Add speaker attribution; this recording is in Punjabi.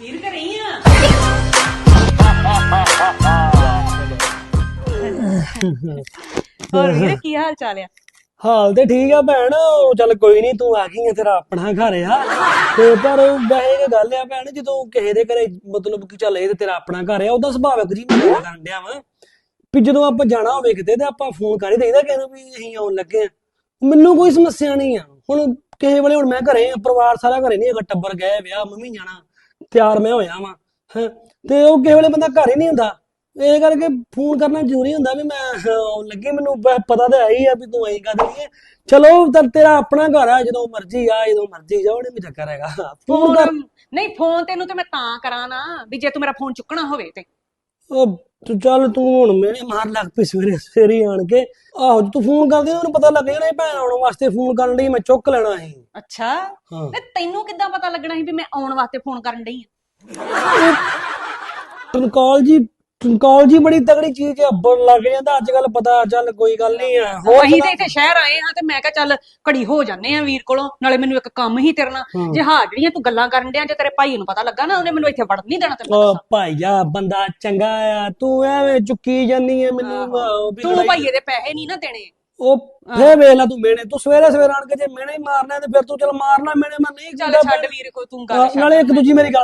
Speaker 1: ਵੀਰ ਘਰੇ ਆ ਹੋਰ ਵੀਰ, ਕੀ ਹਾਲ ਚਾਲ ਆ?
Speaker 2: ਹਾਲ ਤੇ ਠੀਕ ਆ ਭੈਣ, ਉਹ ਚੱਲ ਕੋਈ ਨਹੀਂ ਤੂੰ ਆ ਗਈ ਆ ਤੇਰਾ ਆਪਣਾ ਘਰ ਆ। ਤੇ ਪਰ ਵੈਸੇ ਇਹ ਗੱਲ ਆ ਭੈਣ, ਜਦੋਂ ਕਿਸੇ ਦੇ ਘਰੇ ਮਤਲਬ ਕਿ ਚੱਲ ਇਹ ਤੇ ਤੇਰਾ ਆਪਣਾ ਘਰ ਆ, ਉਹਦਾ ਸੁਭਾਵਿਕ ਜੀ ਮੈਂ ਕਰਨ ਡਿਆ ਵਾਂ ਵੀ ਜਦੋਂ ਆਪਾਂ ਜਾਣਾ ਹੋਵੇ ਕਿਤੇ ਤੇ ਆਪਾਂ ਫੋਨ ਕਰ ਹੀ ਦੇਈਦਾ ਕਿਸੇ ਨੂੰ ਵੀ ਅਸੀਂ ਆਉਣ ਲੱਗੇ ਆ। ਮੈਨੂੰ ਕੋਈ ਸਮੱਸਿਆ ਨਹੀਂ ਆ। ਹੁਣ ਕਿਸੇ ਵੇਲੇ ਹੁਣ ਮੈਂ ਘਰੇ ਆ, ਪਰਿਵਾਰ ਸਾਰਾ ਘਰੇ ਨਹੀਂ ਹੈਗਾ, ਟੱਬਰ ਗਏ ਵਿਆਹ, ਮੰਮੀ ਜਾਣਾ। ਤਿਆਰ ਮੈਂ ਹੋਇਆ ਵਾਂ ਹੈਂ। ਤੇ ਉਹ ਕਿਸੇ ਵੇਲੇ ਬੰਦਾ ਘਰ ਹੀ ਨਹੀਂ ਹੁੰਦਾ। ਇਹ ਕਰਕੇ ਫੋਨ ਕਰਨਾ ਜ਼ਰੂਰੀ ਹੁੰਦਾ ਵੀ ਮੈਂ ਆਉਣ ਲੱਗੀ ਮੈਨੂੰ ਪ- ਪਤਾ ਤਾਂ ਹੈ ਹੀ ਆ ਵੀ ਤੂੰ ਐਂ ਕਰ ਰਹੀ ਹੈ ਚਲੋ ਤਾਂ ਤੇਰਾ ਆਪਣਾ ਘਰ ਆ ਜਦੋਂ ਮਰਜ਼ੀ ਆ ਜਦੋਂ ਮਰਜ਼ੀ ਜਾ ਉਹਨੇ ਵੀ ਚੱਕਰ ਹੈਗਾ। ਫੋਨ ਕਰ
Speaker 1: ਫੋਨ ਨਹੀਂ ਫੋਨ ਤੈਨੂੰ ਤੇ ਮੈਂ ਤਾਂ ਕਰਾਂ ਨਾ ਵੀ ਜੇ ਤੂੰ ਮੇਰਾ ਫੋਨ ਚੁੱਕਣਾ ਹੋਵੇ ਤੇ।
Speaker 2: ਉਹ ਤੂੰ ਚੱਲ ਤੂੰ ਹੁਣ ਮੇਰੇ ਮਾਰ ਲੱਗ ਪਈ ਸਵੇਰੇ ਸਵੇਰੇ ਆਣ ਕੇ। ਆਹੋ ਜੇ ਤੂੰ ਫੋਨ ਕਰਦੀ ਉਹਨੂੰ ਪਤਾ ਲੱਗ ਜਾਣਾ ਇਹ ਭੈਣ ਆਉਣ ਵਾਸਤੇ ਫੋਨ ਕਰਨ ਲਈ ਮੈਂ ਚੁੱਕ ਲੈਣਾ ਸੀ।
Speaker 1: ਅੱਛਾ?
Speaker 2: ਹਾਂ।
Speaker 1: ਤੇ ਤੈਨੂੰ ਕਿੱਦਾਂ ਪਤਾ ਲੱਗਣਾ ਸੀ ਵੀ ਮੈਂ ਆਉਣ ਵਾਸਤੇ ਫੋਨ ਕਰਨ ਡਈ ਆ?
Speaker 2: ਟੈਕਨੋਲੋਜੀ ਟੈਕਨੋਲੋਜੀ ਬੜੀ ਤਗੜੀ ਚੀਜ਼ ਹੈ ਬਣ ਲੱਗ ਜਾਂਦਾ ਅੱਜ ਕੱਲ ਪਤਾ ਚੱਲ ਕੋਈ ਗੱਲ ਨਹੀਂ ਹੈ ਹੋਰ
Speaker 1: ਅਸੀਂ ਤੇ ਇੱਥੇ ਸ਼ਹਿਰ ਆਏ ਹਾਂ ਤੇ ਮੈਂ ਕਿਹਾ ਚੱਲ ਘੜੀ ਹੋ ਜਾਂਦੇ ਆ ਵੀਰ ਕੋਲੋਂ ਨਾਲੇ ਮੈਨੂੰ ਇੱਕ ਕੰਮ ਹੀ ਤੇਰੇ ਨਾਲ। ਜੇ ਹਾਂ ਜਿਹੜੀਆਂ ਤੂੰ ਗੱਲਾਂ ਕਰਨ ਡਿਆ ਜੇ ਤੇਰੇ ਭਾਈ ਨੂੰ ਪਤਾ ਲੱਗਾ ਨਾ ਉਹਨੇ ਮੈਨੂੰ ਇੱਥੇ ਵੜਨ ਨਹੀਂ ਦੇਣਾ ਤੈਨੂੰ
Speaker 2: ਉਹ ਭਾਈਆ ਬੰਦਾ ਚੰਗਾ ਆ ਤੂੰ ਐਵੇਂ ਚੁੱਕੀ ਜਾਂਦੀ ਹੈ ਮੈਨੂੰ ਆਹੋ। ਵੀ
Speaker 1: ਤੂੰ
Speaker 2: ਲੜਾਈ-
Speaker 1: ਭਾਈਏ ਦੇ ਪੈਸੇ ਨਹੀਂ ਨਾ ਦੇਣੇ।
Speaker 2: ਉਹ ਫੇਰ ਵੇਖ ਲੈ ਤੂੰ ਮੇਨੇ ਤੂੰ ਸਵੇਰੇ ਸਵੇਰੇ ਆਣ ਕੇ ਜੇ ਮੇਨੇ ਹੀ ਮਾਰਨਾ ਤੇ ਫਿਰ ਤੂੰ ਚੱਲ ਮਾਰਨਾ ਮੇਨੇ ਮੈਂ ਨਹੀਂ
Speaker 1: ਚੱਲ ਛੱਡ ਵੀਰ ਕੋ ਤੂੰ ਗੱਲ
Speaker 2: ਨਾਲੇ ਇੱਕ ਦੂਜੀ ਮੇਰੀ ਗੱਲ